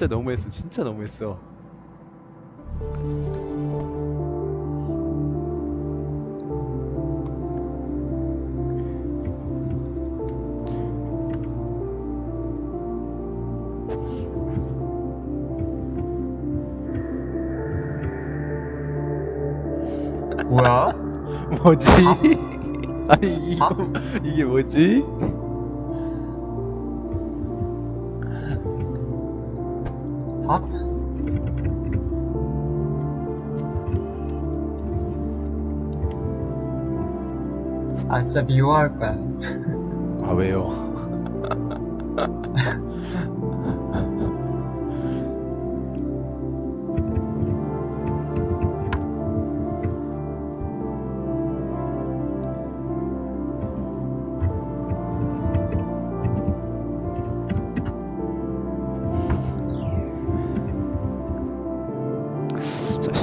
진짜 너무했어. 진짜 너무했어. 뭐야? 뭐지? 아니 이거 이게 뭐지? 밥? 아 진짜 미워할 거야. 아 왜요?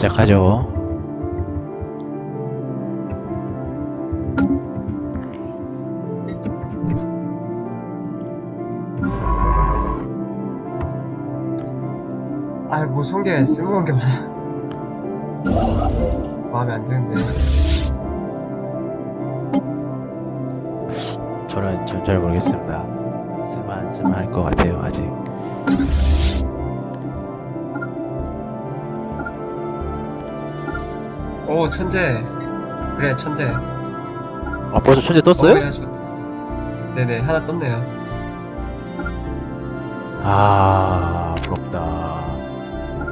시작하죠. 아 뭐 성게 쓸모없는 게 많아. 마음에 안 드는데. 저는 전잘 모르겠습니다. 쓸만 쓸만할 것 같아요 아직. 오 천재. 그래 천재. 아 벌써 천재 떴어요? 어, 좋다. 네네 하나 떴네요. 아 부럽다.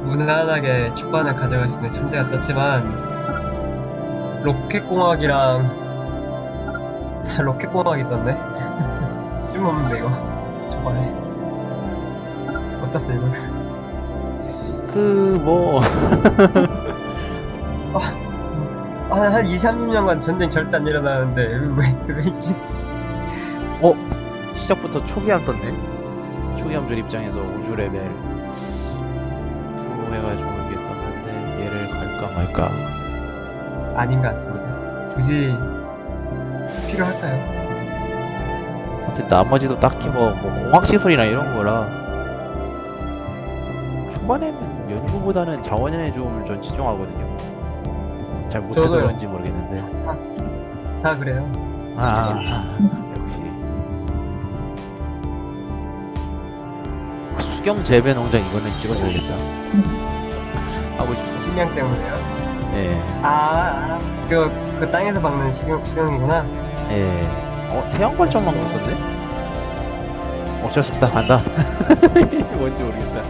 무난하게 초반을 가져갈 수 있는 천재가 떴지만 로켓공학이랑 로켓공학이 떴네 쓸모없는데 이거 초반에 어떻어 이거 그뭐 한, 한 2, 30년간 전쟁 절대 안 일어나는데 왜, 왜 있지? 어? 시작부터 초기함 떴네. 초기함들 입장에서 우주 레벨 2 해가지고 이게 떴는데 얘를 갈까 말까. 아닌 것 같습니다 굳이 필요할까요? 근데 나머지도 딱히 뭐, 뭐 공학 시설이나 이런 거라 초반에는 연구보다는 자원에 좀전 치중하거든요. 잘 못해서 저도요. 그런지 모르겠는데. 다, 다 그래요 아, 아, 아, 역시. 수경 재배 농장 이거는 찍어줘야겠다. 하고 싶어. 식량 때문에요 예, 아, 아, 그, 그 땅에서 박는 식용, 식용이구나 예. 어, 태양 발전만 먹었던데? 어쩔 수 없다, 간다. 뭔지 모르겠다.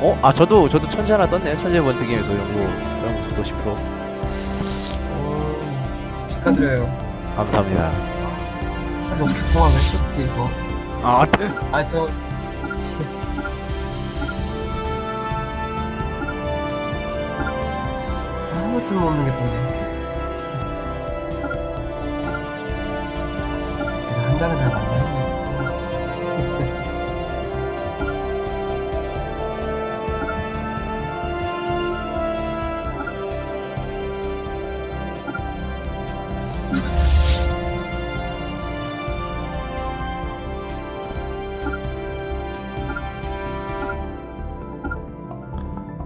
어, 아, 저도, 저도 천재 하나 떴네요. 천재 번뜩이면서 연구, 연구 속도 10%. 오, 축하드려요 감사합니다. 아, 로켓공학 왜 썼지 이거 아, 네. 아, 저. 아무 쓸모없는 게 떠네. 그래서 한 달은 잘 만나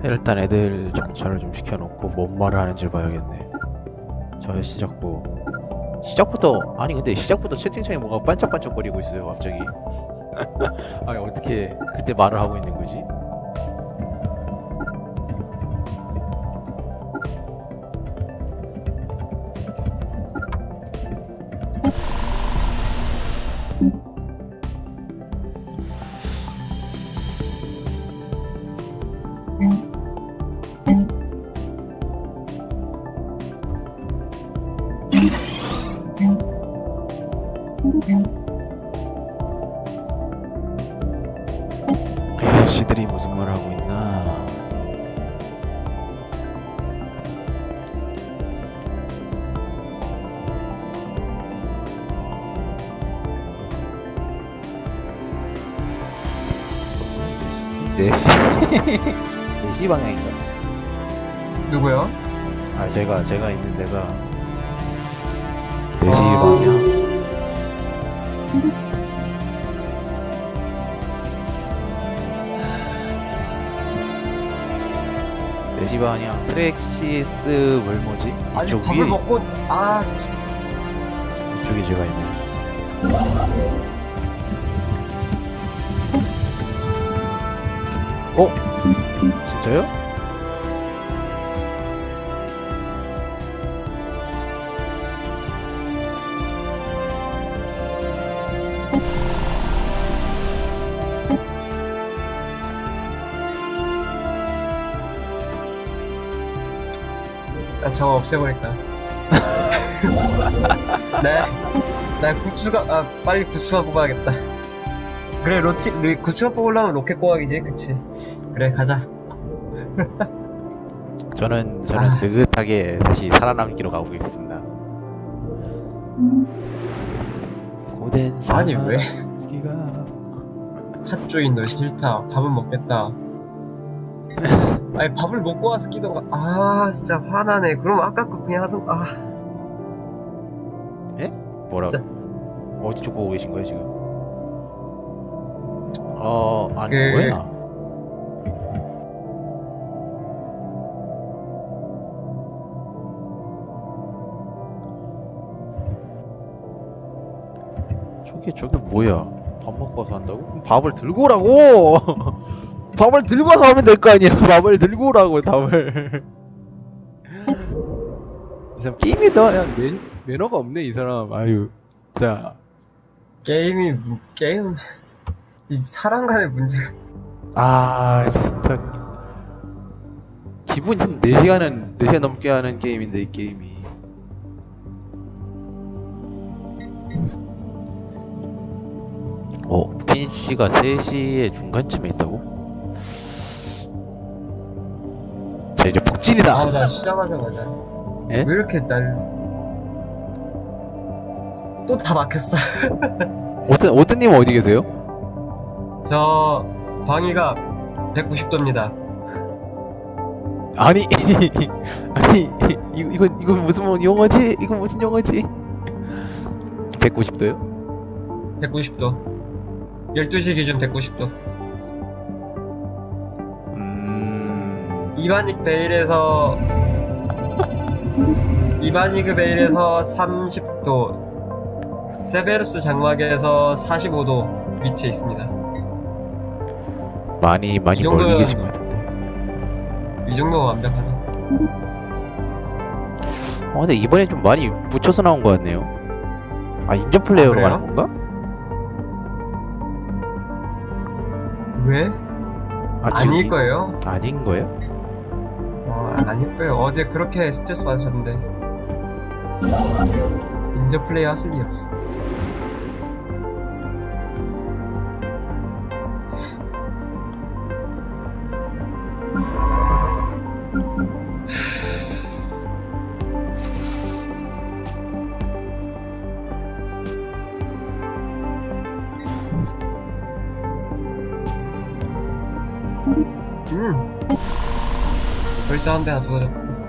일단 애들 정찰을 좀 시켜놓고 뭔 말을 하는지 봐야겠네. 저의 시작부. 시작부터 아니 근데 시작부터 채팅창에 뭐가 반짝반짝거리고 있어요 갑자기. 아니 어떻게 그때 말을 하고 있는 거지? 4시 4시 방향인가? 누구요? 아 제가 제가 있는 데가 4시 아. 방향 네시 방향 프렉시스 뭘모지 이쪽 밥을 위에 먹고 아 이쪽에 제가 있네요 어? 진짜요? 나 저거 없애버릴까 네. 나 구추가 아 빨리 구추가 뽑아야겠다 그래 로치 로, 구추가 뽑으려면 로켓 꼬아기지 그치 그래 가자 저는 저는 아. 느긋하게 다시 살아남기로 가고 있습니다. 고된 아니, 왜? 살아남기가 핫조인 너 싫다 밥은 먹겠다 아니 밥을 먹고 와서 끼던가 아 진짜 화나네 그럼 아까 거 그냥 하던 아 뭐라? 진짜. 어디 쪽 보고 계신 거예요 지금? 어 아니 그- 뭐야? 저게 저게 뭐야? 밥 먹고 와서 한다고? 그럼 밥을 들고 오라고! 밥을 들고 와서 하면 될 거 아니야? 밥을 들고 오라고 밥을. 이 사람 게임에 나 매, 매너가 없네 이 사람. 아유. 자. 게임이 문- 게임 이 사람 간의 문제가 아 진짜 한 4시간은 4시간 넘게 하는 게임인데 이 게임이 어 핀씨가 3시에 중간쯤에 있다고? 자 이제 복진이다 아 나 시작하자마자 예? 왜 이렇게 날 또 다 막혔어 오든, 오든님 어디 계세요? 저 방위가 190도입니다 아니 아니 이거 이거 이거 무슨 뭐 용어지? 이거 무슨 용어지? 190도요? 190도 12시 기준 190도 음... 이바닉 베일에서 이바니그 베일에서 30도 세베르스 장막에서 45도 위치에 있습니다 많이 많이 이 멀리 정도면- 계신 것 같은데. 이 정도면 완벽하다 어, 근데 이번엔 좀 많이 묻혀서 나온 것 같네요. 아 인전 플레이어로 그래요? 가는 건가? 왜? 아, 아닐 지금 거예요 아닌 거예요? 어, 아닐 거예요 어제 그렇게 스트레스 받으셨는데 인저 플레이 하실 일 없어 음. 벌써 한대 하나 부서졌고.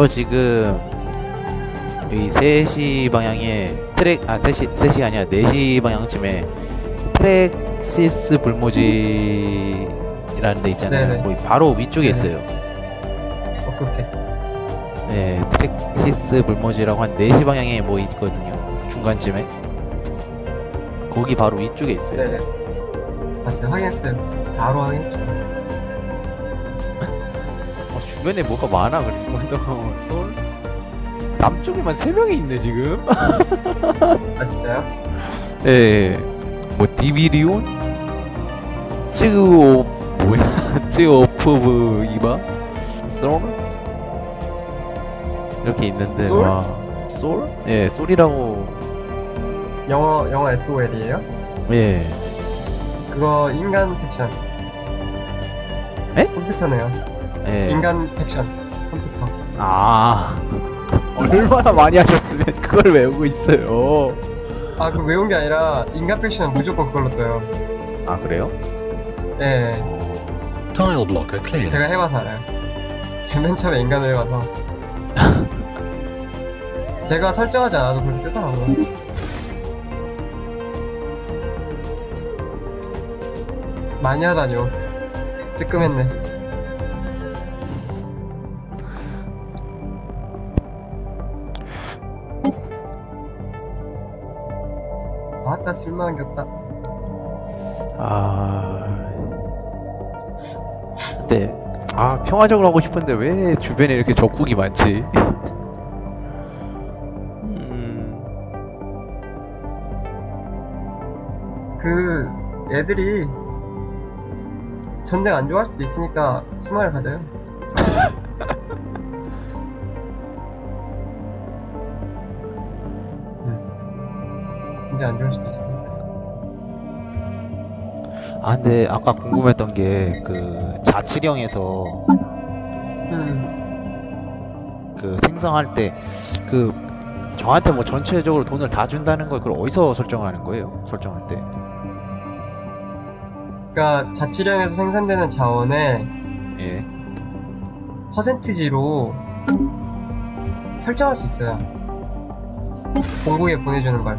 저저 지금 여기 3시 방향에 트랙 아 3시 3시 아니야 4시 방향쯤에 트랙시스 불모지라는 데 있잖아요. 네네. 거기 바로 위쪽에 네네. 있어요. 오케이, 오케이. 네, 트랙시스 불모지라고 한 4시 방향에 뭐 있거든요. 중간쯤에. 거기 바로 위쪽에 있어요. 네네. 봤어요. 확인했어요. 바로. 어, 주변에 뭐가 많아 그리고 서울 남쪽에만 3명이 있네 지금 아, 진짜요? 예, 뭐 디비리온 쯔오 뭐야 쯔오프브 이바 솔 이렇게 있는데 솔? 와 솔? 예 솔이라고 영어, 영어 SOL이에요? 예 그거 인간 팩션. 에? 컴퓨터네요. 예. 인간 팩션. 컴퓨터. 아 얼마나 많이 하셨으면 그걸 외우고 있어요. 아 그 외운 게 아니라 인간 팩션은 무조건 그걸로 떠요 아 그래요? 예 Tile blocker cleared. 제가 해봐서 알아요 제가 맨 처음에 인간을 해봐서 제가 설정하지 않아도 그렇게 뜨더라고요 많이 하다뇨 뜨끔했네 쓸만한겼다 아 근데 아 평화적으로 하고 싶은데 왜 주변에 이렇게 적국이 많지? 음, 그 애들이 전쟁 안 좋아할 수도 있으니까 희망을 가져요. 음. 전쟁 안 좋아할 수도 있으니까. 아 근데 아까 궁금했던 게 그 자치령에서 음. 그 생성할 때 그 저한테 뭐 전체적으로 돈을 다 준다는 걸 그걸 어디서 설정하는 거예요? 설정할 때? 그러니까 자치령에서 생산되는 자원의 예. 퍼센티지로 설정할 수 있어요. 공고에 보내주는 걸.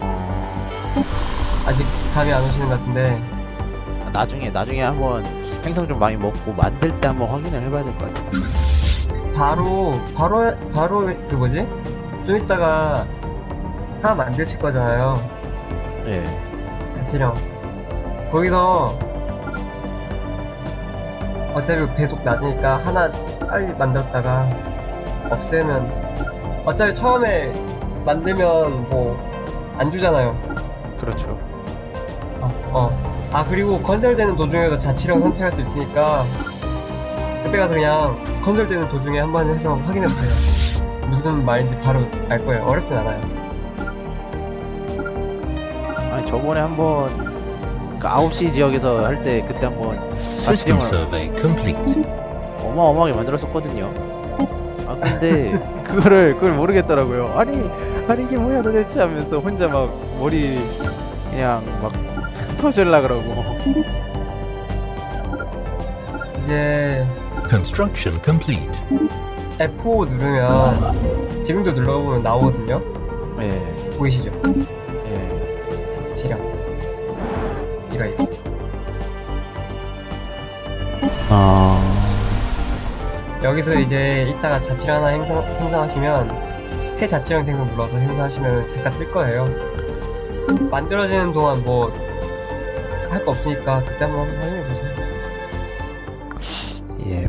어, 아직 감이 안 오시는 것 같은데. 나중에 나중에 한번 행성 좀 많이 먹고 만들 때 한번 확인을 해봐야 될 것 같아요. 바로 바로 바로 그 뭐지? 좀 이따가 하나 만드실 거잖아요. 예. 자체령. 거기서 어차피 배속 낮으니까 하나 빨리 만들었다가 없애면 어차피 처음에 만들면 뭐 안 주잖아요. 그렇죠. 어, 어. 아 그리고 건설되는 도중에도 자치령 선택할 수 있으니까 그때 가서 그냥 건설되는 도중에 한번 해서 확인해 보세요. 무슨 말인지 바로 알 거예요. 어렵진 않아요. 아니 저번에 한번 그 9시 지역에서 할 때 그때 한번 System 자치령을 survey complete. 어마어마하게 만들었었거든요. 아 근데 그거를 그걸 모르겠더라고요. 아니 아니 이게 뭐야 도대체 하면서 혼자 막 머리 그냥 막 터질라 그러고. 이제 Construction complete. F5 누르면 지금도 눌러보면 나오거든요. 예. 보이시죠? 예. 자치령. 이거 이거. 아. 여기서 이제 이따가 자치령 하나 행성, 생성하시면 새 자치령 생성 눌러서 생성하시면 잠깐 뜰 거예요. 만들어지는 동안 뭐 할 거 없으니까 그때 한번 확인해 보세요. 예.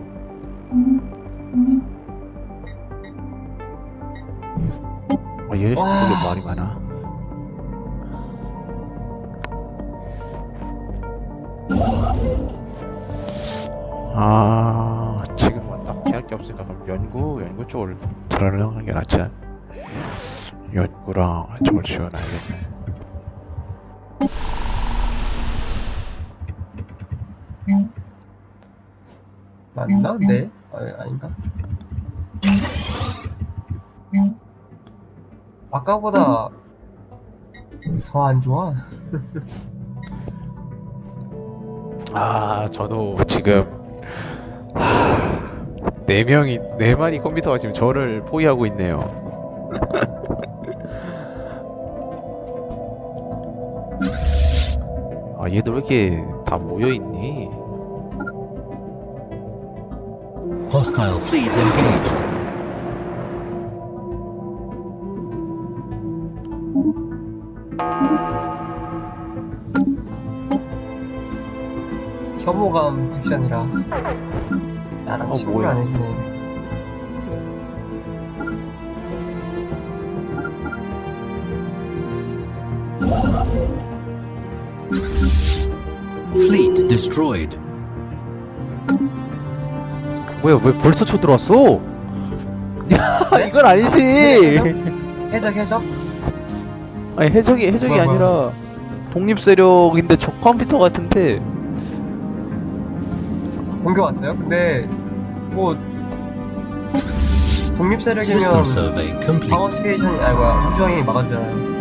어, 얘 와. 말이 많아. 아, 지금은 딱히 할 게 없으니까 그럼 연구, 연구 쪽을 들어가는 게 낫지 않? 연구랑 저걸 지원해야겠네. 맞나? 네? 아, 아닌가? 아까보다 더 안 좋아. 아, 저도 지금 하, 네 명이 네 마리 컴퓨터가 지금 저를 포위하고 있네요. 아, 얘들 왜 이렇게 다 모여 있니? Hostile fleet engaged. 혐오감 액션이라 나랑 어, 친구를 뭐야. 안 해주네. Destroyed. 뭐야, 왜 벌써 쳐들어왔어? 야, 네? 이건 아니지. 해적 해적? 아니 해적이 해적이 뭐야, 뭐야. 아니라 독립 세력인데 저 컴퓨터 같은데. 공격 왔어요? 근데 뭐 독립 System 세력이면 survey complete. 방어 스테이션이 아니 뭐야 우주형이 막아주잖아요.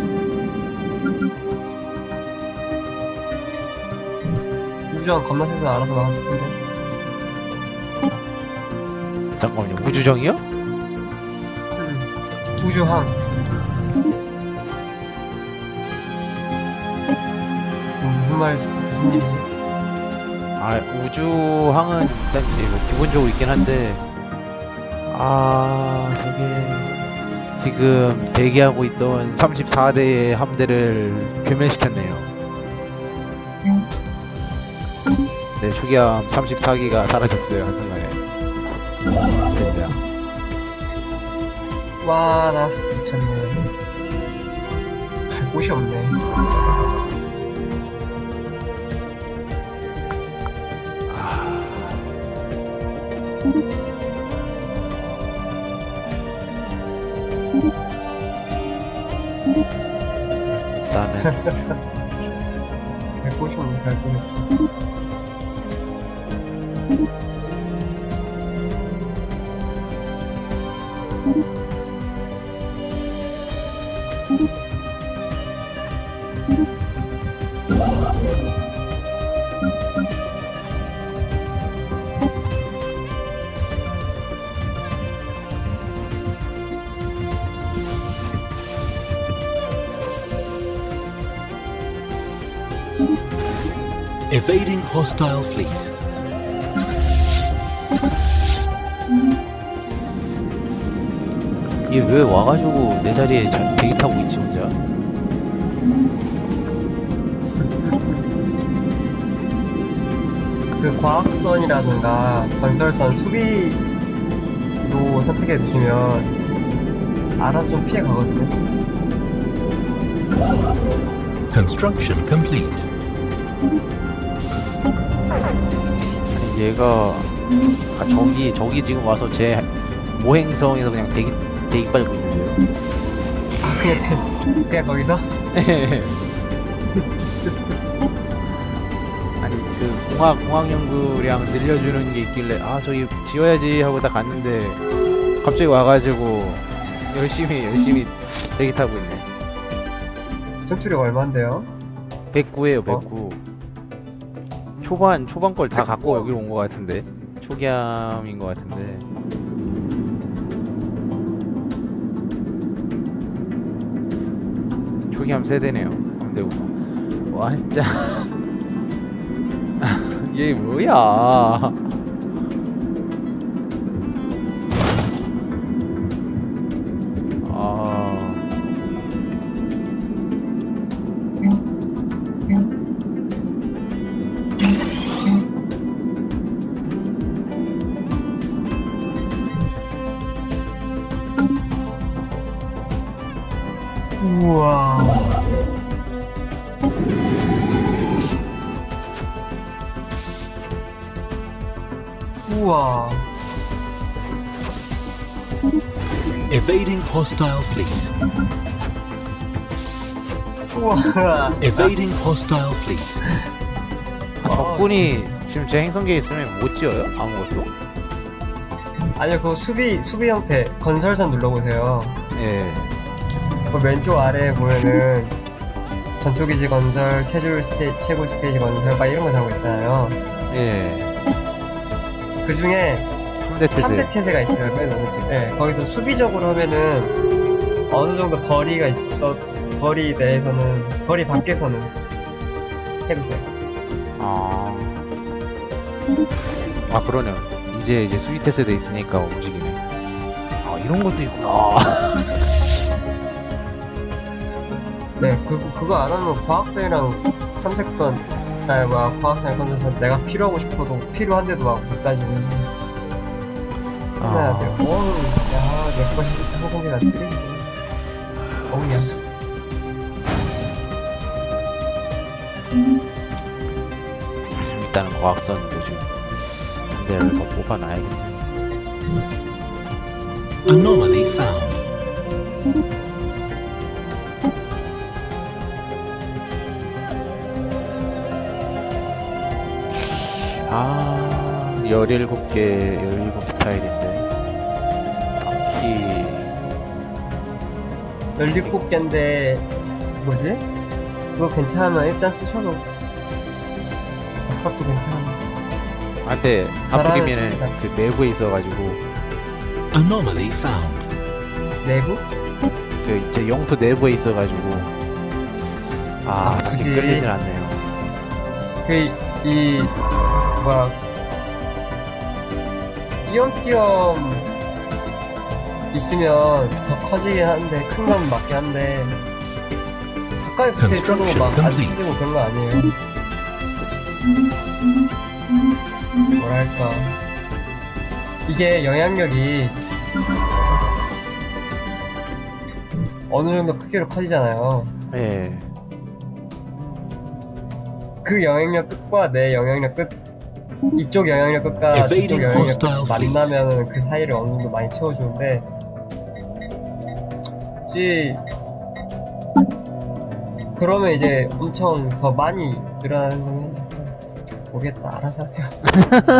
우주형 겁나 세서 알아서 막았을 텐데. 잠깐만요. 우주정이요? 음. 우주항. 음, 무슨 말 무슨 일이지? 아 우주항은 일단 이제 뭐 기본적으로 있긴 한데 아 저게 지금 대기하고 있던 34대의 함대를 괴멸시켰네요. 네 초기함 34기가 사라졌어요 한순간에. 진짜. 와, 나 미쳤네. 갈 곳이 없네. 일단은 갈 곳이 없네, 갈 곳이 없어. Hostile fleet. 얘 왜 와가지고 내 자리에 자- 대기 타고 있지 혼자? 그 과학선이라든가 건설선 수비로 선택해 두시면 알아서 좀 피해 가거든요. Construction complete. 얘가 아, 저기 저기 지금 와서 제 모행성에서 그냥 대기 대기 깔고 있는데요. 아, 그냥, 그냥 거기서? 아니 그 공학 공학 연구량 늘려주는 게 있길래 아 저기 지어야지 하고 딱 갔는데 갑자기 와가지고 열심히 열심히 대기 타고 있네. 전투력 얼마인데요? 109에요 어? 109. 초반 초반 걸 다 갖고 여기로 온 것 같은데 초기함인 것 같은데. 초기함 세대네요. 근데 완전 얘 뭐야? Hostile fleet. 우와. Evading hostile fleet. 아, 적군이 지금 제 행성계에 있으면 못 지어요? 아무것도? 아니요, 그 수비, 수비 형태. 건설선 눌러보세요. 예. 그 왼쪽 아래에 보면은 전초기지 건설, 체줄 스테 최고 스테이지 건설, 막 이런 거 적고 있잖아요. 예. 그 중에 3대 태세. 3대 태세가 있어요, 맨 오른쪽. 네, 거기서 수비적으로 하면은 어느 정도 거리가 있어, 거리 내에서는, 거리 밖에서는 해보세요. 아. 아, 그러네요. 이제, 이제 수비 태세돼 있으니까 움직이네. 아, 이런 것도 있구나. 네, 그, 그거 안 하면 과학선이랑 탐색선, 아니, 뭐야, 과학선이랑 컨센선 내가 필요하고 싶어도 필요한데도 막 못 따지고 해놔야 돼요. 아. 어우, 야, 내거 항상대가 쓰레기. 어우야. 일단은 과학선도 지금 한 대를 더 뽑아놔야겠네. Anomaly found. 아, 17개 17개 타일인데 17개인데 뭐지? 그거 괜찮으면 일단 쓰셔도 그것도 괜찮아 아 하프리면은 습니다. 그 내부에 있어가지고 Anomaly found. 내부? 그 이제 영토 내부에 있어가지고 아 아, 굳이. 끌리진 않네요 그이 뭐야 띄엄띄엄 있으면 더 커지긴 한데 큰 건 맞긴 한데 가까이 붙어 있어도 막안. 커지고 그런 거 아니에요 뭐랄까 이게 영향력이 어느 정도 크기로 커지잖아요 예 그 영향력 끝과 내 영향력 끝 이쪽 영향력 끝과 저쪽 영향력 끝이. 만나면 그 사이를 어느 정도 많이 채워주는데 혹시 그러면 이제 엄청 더 많이 늘어나는 거는 모르겠다. 알아서 하세요.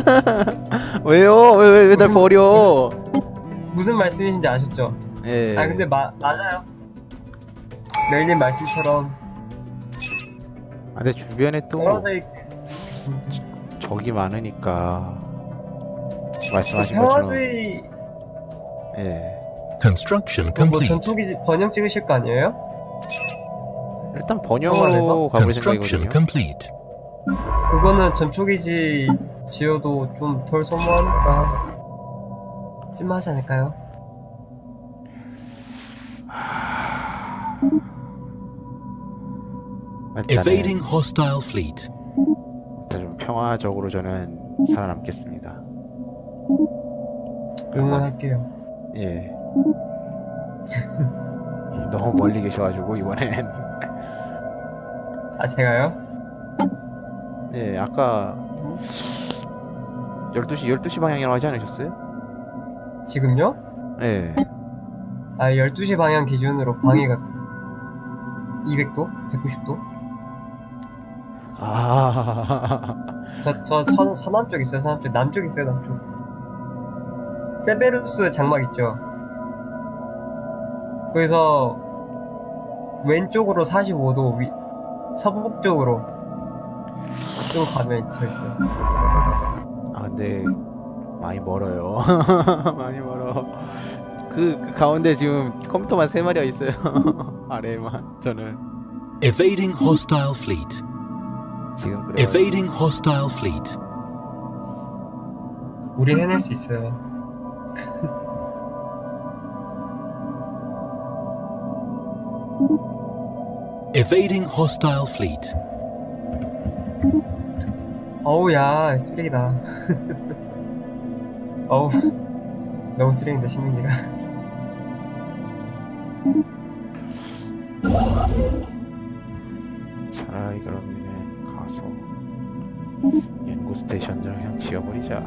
왜요? 왜 왜 왜 날 무슨- 버려? 무슨 말씀이신지 아셨죠? 예. 아 근데 마, 맞아요. 멜님 말씀처럼 아, 근데 주변에 또 떨어져 있 적이 많으니까 말씀하신 것처럼. 평화주의 예 Construction 뭐 complete. 전투기 번영 찍으실 거 아니에요? 일단 번영으로 해서? 가볼 Construction 생각이거든요 complete. 그거는 전초기지 지어도 좀 덜 소모하니까 찜하지 않을까요? 일단은 Evading hostile fleet. 일단 좀 평화적으로 저는 살아남겠습니다 응원할게요. 예 너무 멀리 계셔가지고 이번엔 아 제가요? 예 아까 12시 12시 방향이라고 하지 않으셨어요? 지금요? 예아 12시 방향 기준으로 방해가 200도? 190도? 아 저, 저 선, 서남 쪽 있어요, 서남 쪽. 남쪽 있어요, 남쪽. 세베루스 장막 있죠? 거기서 왼쪽으로 45도, 위, 서북쪽으로 좀 가면 저 있어요. 아 근데 많이 멀어요 많이 멀어 그, 그 가운데 지금 컴퓨터만 세 마리가 있어요 아래에만 저는 Evading hostile fleet. 지금 그래 Evading hostile fleet. 우린 해낼 수 있어요. Evading hostile fleet. 어우, 야, 쓰레기다. 어우, 너무 쓰레기인데, 신민이가. 차라리 그러면 가서 연구 스테이션을 그냥 지어버리자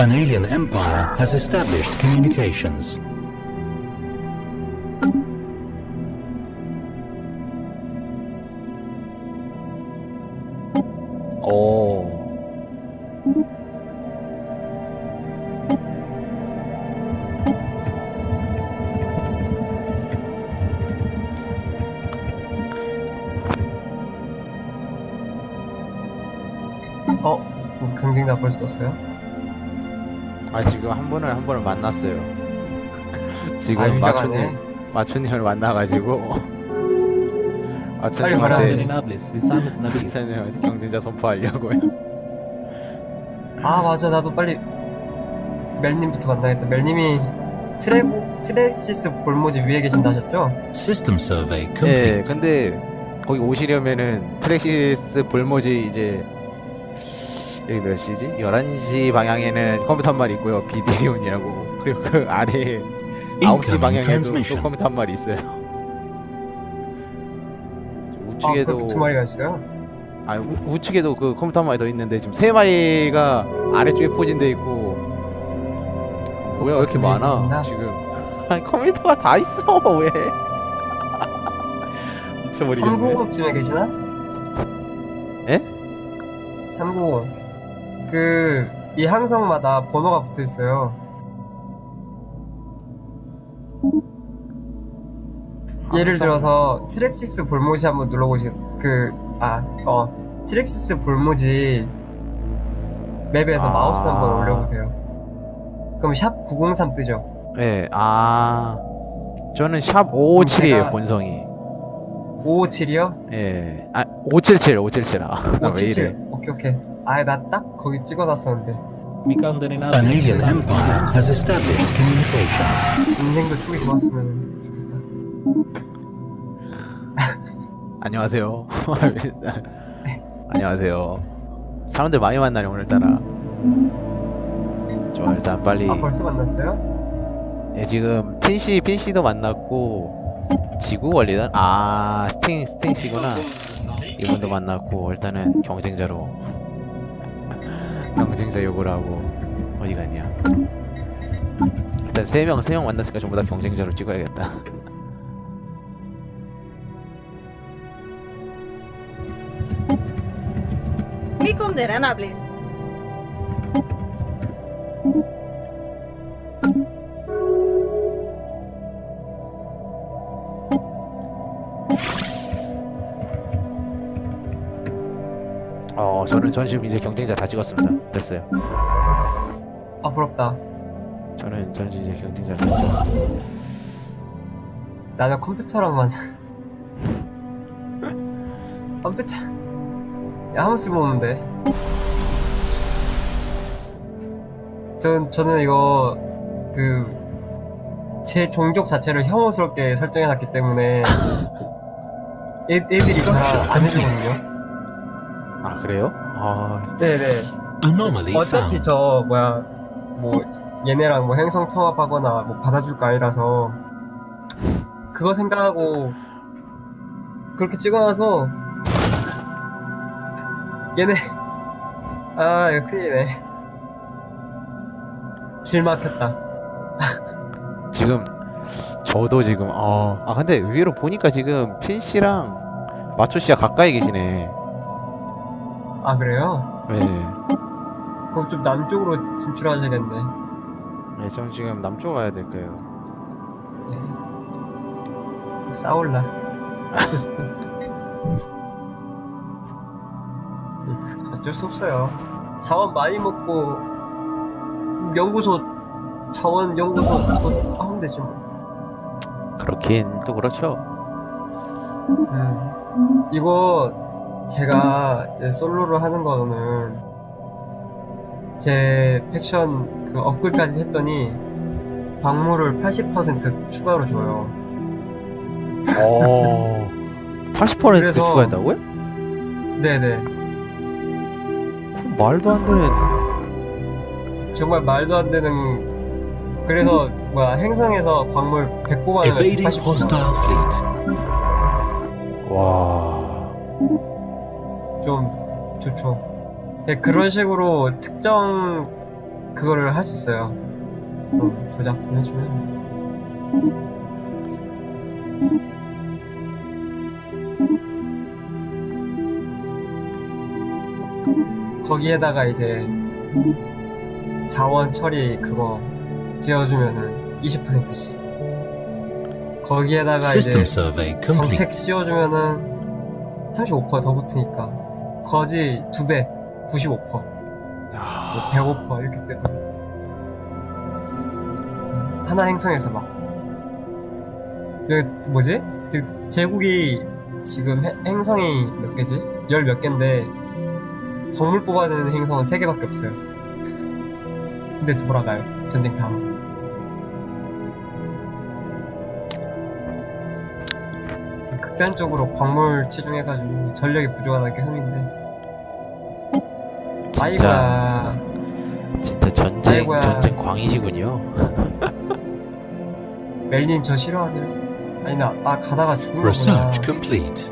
An alien empire has established communications. 오 어? 경쟁자 벌써 떴어요? 아 지금 한 분을 한 분을 만났어요 지금 아, 마초님 유저가네. 마초님을 만나가지고 빨리 Nables, Visames Nabil. 마초님한테 경쟁자 선포하려고요 아, 맞아. 나도 빨리 멜님부터 만나겠다. 멜님이 트레, 트레시스 볼모지 위에 계신다 하셨죠? System survey 예. 근데 거기 오시려면은 트랙시스 볼모지 이제 여기 몇 시지? 11시 방향에는 컴퓨터 한 마리 있고요 비디온이라고 그리고 그 아래에 9시 Incoming 방향에도 또 transmission. 컴퓨터 한 마리 있어요 우측에도 아, 두 마리가 있어요? 아 우, 우측에도 그 컴퓨터 한 마리 더 있는데 지금 세 마리가 아래쪽에 포진돼 있고 왜 이렇게 많아. 지금 아니 컴퓨터가 다 있어 왜 미쳐버리겠네 390쯤에 계시나? 에? 390. 그, 이 항성마다 번호가 붙어 있어요. 예를 항성? 들어서 트렉시스 볼모지 한번 눌러보시겠어요? 그, 아, 어, 트렉시스 볼모지 맵에서 아. 마우스 한번 올려보세요. 그럼 샵 903 뜨죠? 네, 아 저는 샵 557이에요 제가- 본성이 557이요? 예, 아 577, 577. 아, 왜 577. 이래? 오케이, 오케이. 아, 나딱 거기 찍어놨었는데. An alien empire has established communications. 인생도 초기 좋았으면 좋겠다. 안녕하세요. 안녕하세요. 사람들 많이 만나네 오늘따라. 저 일단 빨리 아, 벌써 만났어요? 예, 지금 핀씨 핀씨도 만났고 지구 원리단 아 스팅 스팅 씨구나. 이분도 만났고 일단은 경쟁자로 경쟁자 요구를 하고 어디 갔냐? 일단 세명세명 만났으니까 전부 다 경쟁자로 찍어야겠다. Mi condena, 저는 전 지금 이제 경쟁자 다 찍었습니다. 됐어요. 아, 부럽다. 저는 저는 이제 경쟁자를 다 찍었어요. 나는 컴퓨터랑만. 컴퓨터. 야, 한번 쓰고오는데 전, 저는 이거, 그, 제 종족 자체를 혐오스럽게 설정해놨기 때문에, 애, 애들이 잘안 해주거든요. 아 그래요? 아 네네. Anomaly 어차피. 저, 뭐야, 뭐, 얘네랑 뭐 행성 통합하거나 뭐 받아줄 거 아니라서, 그거 생각하고, 그렇게 찍어놔서, 얘네, 아, 이거 큰일이네. 길 막혔다. 지금 저도 지금 어, 아 근데 의외로 보니까 지금 핀 씨랑 마초 씨가 가까이 계시네. 아, 그래요? 네. 그럼 좀 남쪽으로 진출하셔야겠네. 네, 전 지금 남쪽 가야 될 거예요. 예. 싸울라. 어쩔 수 없어요. 자원 많이 먹고 연구소 자원 연구소 더 하면 되지 뭐. 그렇긴 또 그렇죠. 음. 이거 제가 솔로로 하는 거는 제 팩션 그 업글까지 했더니 광물을 80% 추가로 줘요. 어. 80% 그래서- 추가했다고요? 네네. 말도 안 되는. 정말 말도 안 되는 그래서 뭐야 행성에서 광물 100 뽑아내면 Evading 80 hostile fleet. 좀 좋죠. 네, 그런 식으로 특정 그거를 할 수 있어요. 좀 조작 좀 해주면. 거기에다가 이제 자원 처리 그거 지어주면은 20%씩. 거기에다가 이제. 정책 씌워주면은 35%더 붙으니까 거지 두 배, 95%, 뭐 야. 105% 이렇게 되고 하나 행성에서 막 그 뭐지? 그 제국이 지금 해- 행성이 몇 개지? 열 몇 개인데 광물 뽑아내는 행성은 세 개밖에 없어요. 근데 돌아가요 전쟁 다. 하 극단적으로 광물 치중해가지고 전력이 부족하다는 게 흠인데. 진짜. 진짜 전쟁 아이고야. 전쟁 광이시군요. 멜님 저 싫어하세요? 아니 나, 아 가다가 죽는 거구나. Research complete.